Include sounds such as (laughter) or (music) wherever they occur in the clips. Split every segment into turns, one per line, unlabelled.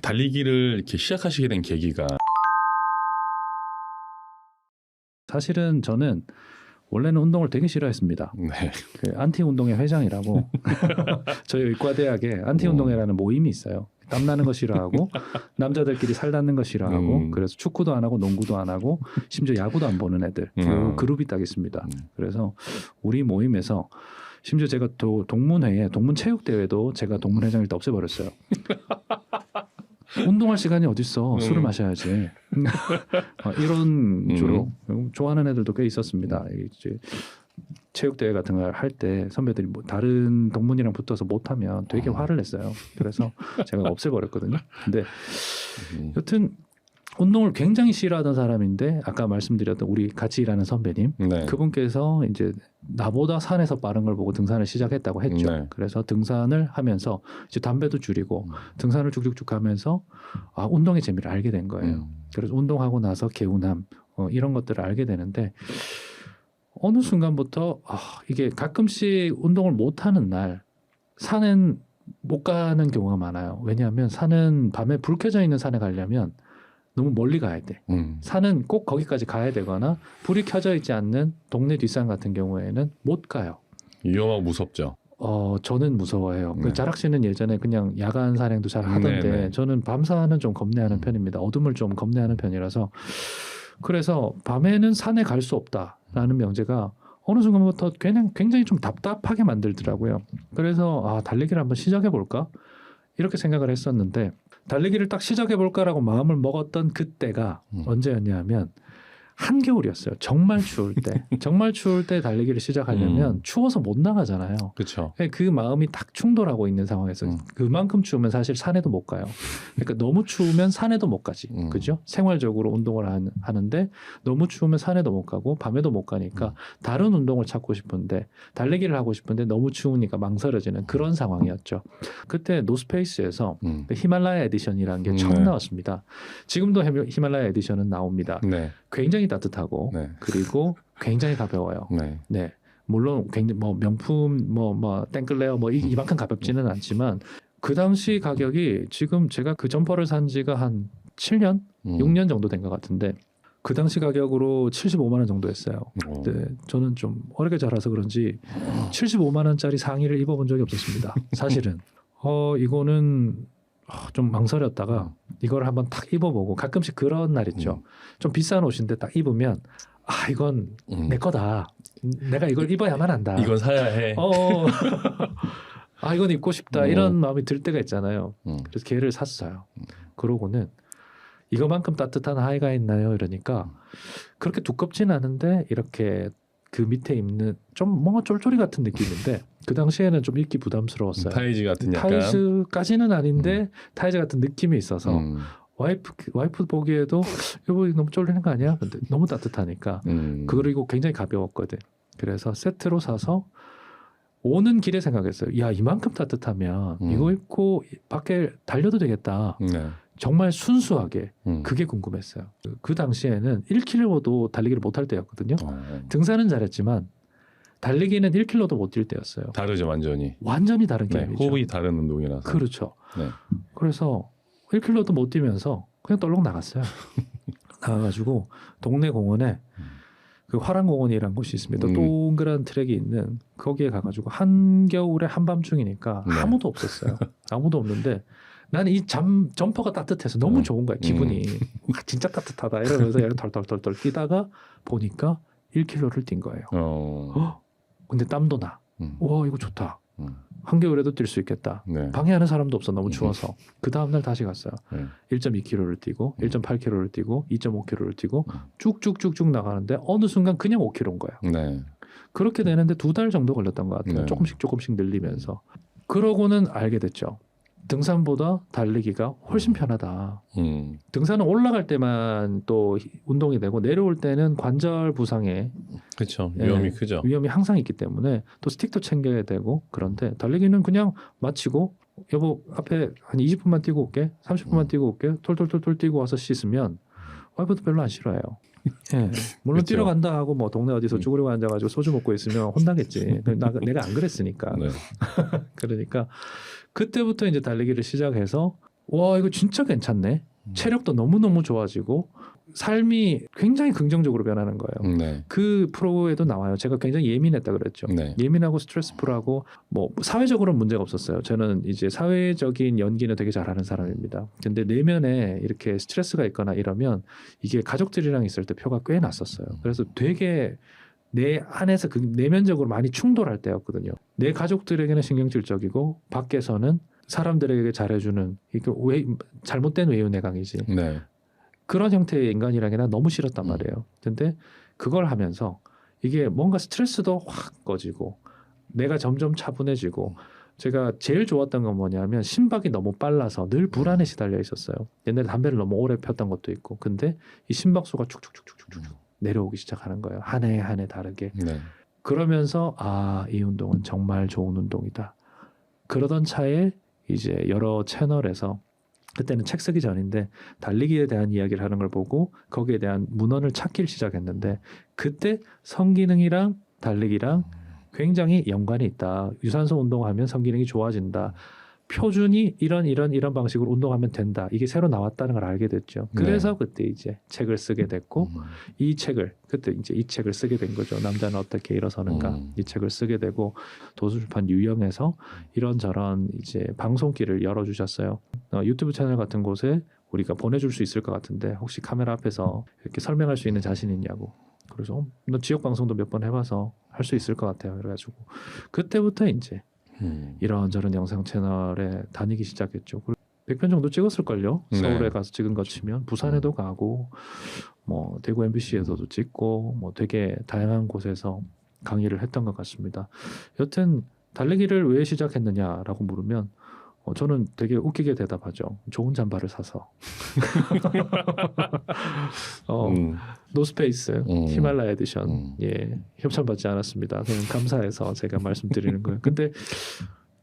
달리기를 이렇게 시작하시게 된 계기가
사실은 저는 원래는 운동을 되게 싫어했습니다.
네.
그 안티 운동회 회장이라고 (laughs) (laughs) 저희 의과대학에 안티
음.
운동회라는 모임이 있어요. 땀 나는 거 싫어하고 (laughs) 남자들끼리 살 닿는 거 싫어하고
음.
그래서 축구도 안 하고 농구도 안 하고 심지어 야구도 안 보는 애들 그
음.
그룹이 딱 있습니다.
음.
그래서 우리 모임에서 심지어 제가 또 동문회에 동문 체육 대회도 제가 동문 회장일 때 없애버렸어요. 운동할 시간이 어딨어
음.
술을 마셔야지 (laughs) 어, 이런 주로 좋아하는 애들도 꽤 있었습니다 이제 체육대회 같은 걸 할 때 선배들이 뭐 다른 동문이랑 붙어서 못하면 되게
어.
화를 냈어요 그래서 제가 없애버렸거든요 근데
음.
여튼 운동을 굉장히 싫어하던 사람인데 아까 말씀드렸던 우리 같이 일하는 선배님
네.
그분께서 이제 나보다 산에서 빠른 걸 보고 등산을 시작했다고 했죠.
네.
그래서 등산을 하면서 이제 담배도 줄이고
음.
등산을 쭉쭉쭉 하면서 아 운동의 재미를 알게 된 거예요.
음.
그래서 운동하고 나서 개운함 어, 이런 것들을 알게 되는데 어느 순간부터 아, 이게 가끔씩 운동을 못 하는 날 산은 못 가는 경우가 많아요. 왜냐하면 산은 밤에 불 켜져 있는 산에 가려면 너무 멀리 가야 돼.
음.
산은 꼭 거기까지 가야 되거나 불이 켜져 있지 않는 동네 뒷산 같은 경우에는 못 가요.
위험하고 무섭죠.
어 저는 무서워해요. 그
네.
자락 씨는 예전에 그냥 야간 산행도 잘 하던데
네, 네.
저는 밤산은 좀 겁내하는
음.
편입니다. 어둠을 좀 겁내하는 편이라서 그래서 밤에는 산에 갈 수 없다라는 명제가 어느 순간부터 그냥 굉장히 좀 답답하게 만들더라고요. 그래서 아 달리기를 한번 시작해 볼까 이렇게 생각을 했었는데 달리기를 딱 시작해 볼까라고 마음을 먹었던 그때가
음.
언제였냐면 한겨울이었어요. 정말 추울 때. (laughs) 정말 추울 때 달리기를 시작하려면
음.
추워서 못 나가잖아요.
그렇죠.
그 마음이 딱 충돌하고 있는 상황에서
음.
그만큼 추우면 사실 산에도 못 가요. 그러니까 너무 추우면 산에도 못 가지.
음.
그죠? 생활적으로 운동을 한- 하는데 너무 추우면 산에도 못 가고 밤에도 못 가니까
음.
다른 운동을 찾고 싶은데 달리기를 하고 싶은데 너무 추우니까 망설여지는 그런 상황이었죠. 그때 노스페이스에서
음.
그 히말라야 에디션이라는 게
음,
처음
네.
나왔습니다. 지금도 히말- 히말라야 에디션은 나옵니다.
네.
굉장히 따뜻하고
네.
그리고 굉장히 가벼워요.
네.
네. 물론 굉장히 뭐 명품 뭐 뭐 땡클레어 뭐 이- 이만큼 가볍지는 않지만 그 당시 가격이 지금 제가 그 점퍼를 산 지가 한 7년,
음.
6년 정도 된 것 같은데 그 당시 가격으로 75만 원 정도 했어요.
어.
네, 저는 좀 어렵게 자라서 그런지 75만 원짜리 상의를 입어본 적이 없었습니다. 사실은 (laughs) 어 이거는 아, 좀 망설였다가 이걸 한번 탁 입어보고 가끔씩 그런 날 있죠. 좀 비싼 옷인데 딱 입으면 아 이건
음.
내 거다. 내가 이걸 입어야만 한다.
이건 사야 해.
어. (laughs) 아 이건 입고 싶다
어.
이런 마음이 들 때가 있잖아요.
음.
그래서 걔를 샀어요. 그러고는 이거만큼 따뜻한 하의가 있나요? 이러니까 그렇게 두껍진 않은데 이렇게 그 밑에 입는 좀 뭔가 쫄쫄이 같은 느낌인데 그 당시에는 좀 입기 부담스러웠어요.
타이즈 같은 약간.
타이즈까지는 아닌데 타이즈 같은 느낌이 있어서
음.
와이프 와이프 보기에도 이거 너무 쫄리는 거 아니야? 근데 너무 따뜻하니까
음.
그리고 굉장히 가벼웠거든. 그래서 세트로 사서 오는 길에 생각했어요. 야 이만큼 따뜻하면
음.
이거 입고 밖에 달려도 되겠다.
네.
정말 순수하게
음.
그게 궁금했어요. 그- 그 당시에는 1km도 달리기를 못할 때였거든요.
어.
등산은 잘했지만 달리기는 1km도 못 뛸 때였어요.
다르죠 완전히.
완전히 다른
네.
게임이죠.
호흡이 다른 운동이라서.
그렇죠.
네.
그래서 1km도 못 뛰면서 그냥 떨렁 나갔어요. (laughs) 나가가지고 동네 공원에 그 화랑공원이라는 곳이 있습니다.
음.
동그란 트랙이 있는 거기에 가가지고 한겨울에 한밤중이니까
네.
아무도 없었어요. 아무도 없는데 나는 이 잠 점퍼가 따뜻해서 너무
음.
좋은 거야 기분이 와, (laughs) 진짜 따뜻하다 이러면서 얘를 덜덜덜덜 뛰다가 보니까 1km를 뛴 거예요.
어.
어? 근데 땀도 나.
음.
와 이거 좋다.
음.
한겨울에도 뛸 수 있겠다.
네.
방해하는 사람도 없어 너무
음.
추워서 그 다음 날 다시 갔어요.
네.
1.2km를 뛰고
음.
1.8km를 뛰고 2.5km를 뛰고
음.
쭉쭉쭉쭉 나가는데 어느 순간 그냥 5km인 거야.
네.
그렇게 되는데 두 달 정도 걸렸던 것 같아요.
네.
조금씩 조금씩 늘리면서 그러고는 알게 됐죠. 등산보다 달리기가 훨씬 편하다.
음.
등산은 올라갈 때만 또 운동이 되고 내려올 때는 관절 부상에
그렇죠.
예.
위험이 크죠.
위험이 항상 있기 때문에 또 스틱도 챙겨야 되고 그런데 달리기는 그냥 마치고 여보 앞에 한 20분만 뛰고 올게 30분만
음.
뛰고 올게 톨톨톨톨 뛰고 와서 씻으면 와이프도 별로 안 싫어해요. (laughs) 예. 물론. 뛰러 간다 하고 뭐 동네 어디서
음.
쭈그리고 앉아가지고 소주 먹고 있으면 혼나겠지. (laughs) 나, 내가 안 그랬으니까.
네. (laughs)
그러니까 그때부터 이제 달리기를 시작해서 와 이거 진짜 괜찮네.
음.
체력도 너무 너무 좋아지고 삶이 굉장히 긍정적으로 변하는 거예요.
네.
그 프로에도 나와요. 제가 굉장히 예민했다 그랬죠.
네.
예민하고 스트레스풀하고 뭐 사회적으로는 문제가 없었어요. 저는 이제 사회적인 연기는 되게 잘하는 사람입니다. 근데 내면에 이렇게 스트레스가 있거나 이러면 이게 가족들이랑 있을 때 표가 꽤 났었어요. 그래서 되게 내 안에서 그 내면적으로 많이 충돌할 때였거든요. 내 가족들에게는 신경질적이고 밖에서는 사람들에게 잘해주는 이게 왜 잘못된 외유내강이지.
네.
그런 형태의 난 너무 싫었단
음.
말이에요. 근데 그걸 하면서 이게 뭔가 스트레스도 확 꺼지고 내가 점점 차분해지고 제가 제일 좋았던 건 뭐냐면 심박이 너무 빨라서 늘 불안에 시달려 있었어요. 옛날에 담배를 너무 오래 폈던 것도 있고. 근데 이 심박수가 축축축축축축 내려오기 시작하는 거예요. 한 해 한 해 다르게.
네.
그러면서 아, 이 운동은 정말 좋은 운동이다. 그러던 차에 이제 여러 채널에서 그때는 책 쓰기 전인데 달리기에 대한 이야기를 하는 걸 보고 거기에 대한 문헌을 찾기를 시작했는데 그때 성기능이랑 달리기랑 굉장히 연관이 있다. 유산소 운동하면 성기능이 좋아진다. 표준이 이런 이런 이런 방식으로 운동하면 된다. 이게 새로 나왔다는 걸 알게 됐죠. 그래서 그때 이제 책을 쓰게 됐고
음.
이 책을 그때 이제 이 책을 쓰게 된 거죠. 남자는 어떻게 일어서는가
음.
이 책을 쓰게 되고 도서출판 유형에서 이런저런 이제 방송길을 열어주셨어요. 어, 유튜브 채널 같은 곳에 우리가 보내줄 수 있을 것 같은데 혹시 카메라 앞에서 이렇게 설명할 수 있는 자신 있냐고. 그래서 어, 너 지역 방송도 몇 번 해봐서 할 수 있을 것 같아요. 그래가지고 그때부터 이제
음.
이런저런 영상 채널에 다니기 시작했죠. 100편 정도 찍었을걸요.
네.
서울에 가서 찍은 것 치면 부산에도 가고 뭐 대구 MBC에서도 찍고 뭐 되게 다양한 곳에서 강의를 했던 것 같습니다. 여튼 달리기를 왜 시작했느냐라고 물으면 어, 저는 되게 웃기게 대답하죠. 좋은 잠바를 사서. (laughs) 어,
음.
노스페이스
음.
히말라야 에디션
음.
예 협찬받지 않았습니다. 그냥 감사해서 제가 말씀드리는 거예요. 근데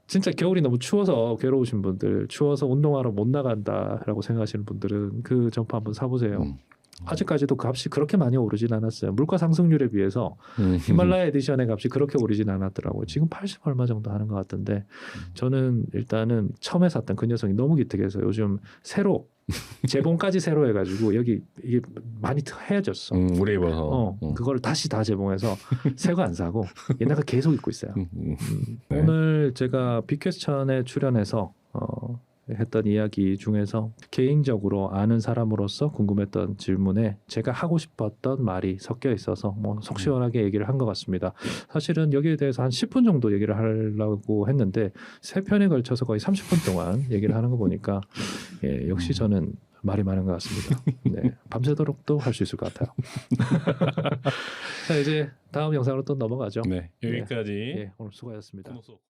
진짜 겨울이 너무 추워서 괴로우신 분들, 추워서 운동하러 못 나간다라고 생각하시는 분들은 그 점퍼 한번 사보세요.
음.
아직까지도 값이 그렇게 많이 오르진 않았어요. 물가 상승률에 비해서
음.
히말라야 에디션의 값이 그렇게 오르진 않았더라고요. 지금 80 얼마 정도 하는 것 같은데 저는 일단은 처음에 샀던 그 녀석이 너무 기특해서 요즘 새로 (laughs) 재봉까지 새로 해가지고 여기 이게 많이 헤어졌어.
음, 오래 입어서.
어,
음.
그거를 다시 다 재봉해서 (laughs) 새거 안 사고 옛날 거 계속 입고 있어요.
음, 음.
음,
네.
오늘 제가 빅퀘스천에 출연해서 어, 했던 이야기 중에서 개인적으로 아는 사람으로서 궁금했던 질문에 제가 하고 싶었던 말이 섞여 있어서 뭐 속 시원하게 얘기를 한 것 같습니다. 사실은 여기에 대해서 한 10분 정도 얘기를 하려고 했는데 세 편에 걸쳐서 거의 30분 동안 얘기를 하는 거 보니까 예, 역시 저는 말이 많은 것 같습니다. 네, 밤새도록도 할수 있을 것 같아요. (laughs) 자 이제 다음 영상으로 또 넘어가죠.
네. 여기까지.
예, 오늘 수고하셨습니다.